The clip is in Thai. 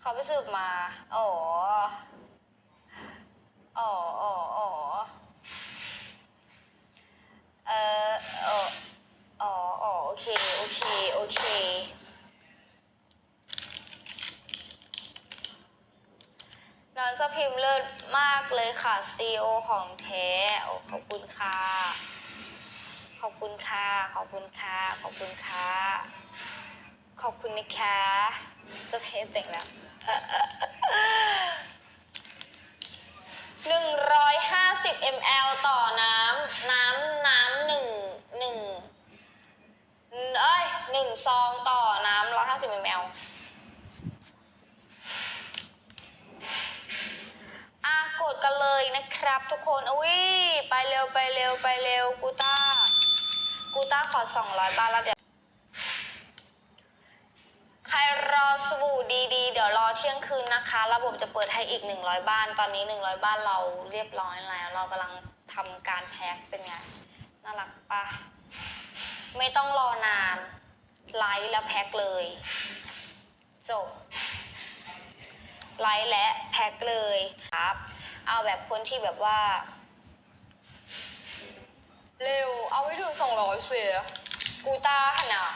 เขาไปสืบมา อ๋อ อ๋อ อ๋อ อ๋อ เอออ๋อ อ๋อ โอเค โอเค โอเคน้องจะพิมพ์เลิศมากเลยค่ะซีโอของแท้ขอบคุณค่ะ ขอบคุณค่ะ ขอบคุณค่ะ ขอบคุณค่ะ ขอบคุณนะคะ จะเทสเสร็จแล้ว หนึ่งร้อยห้าสิบ ml ต่อน้ำน้ำน้ำหนึ่งหนึ่งเอ้ยหนึ่งซองต่อน้ำร้อยห้าสิบ ml อะกดกันเลยนะครับทุกคน อุ้ยไปเร็วไปเร็วไปเร็วกูต้า กูต้าขอสองร้อยบาทแล้วเดี๋ยว ใครรอสบู่ดีดี ที่ยงคืนนะคะ ระบบจะเปิดให้อีก 100 บ้าน ตอนนี้ 100 บ้านเราเรียบร้อยแล้ว เรากำลังทำการแพ็คเป็นไง น่ารักปะไม่ต้องรอนาน ไลค์แล้วแพ็คเลย จบ ไลค์และแพ็คเลยครับ เอาแบบคนที่แบบว่า เร็ว เอาให้ถึง200เสีย กูตาขนาด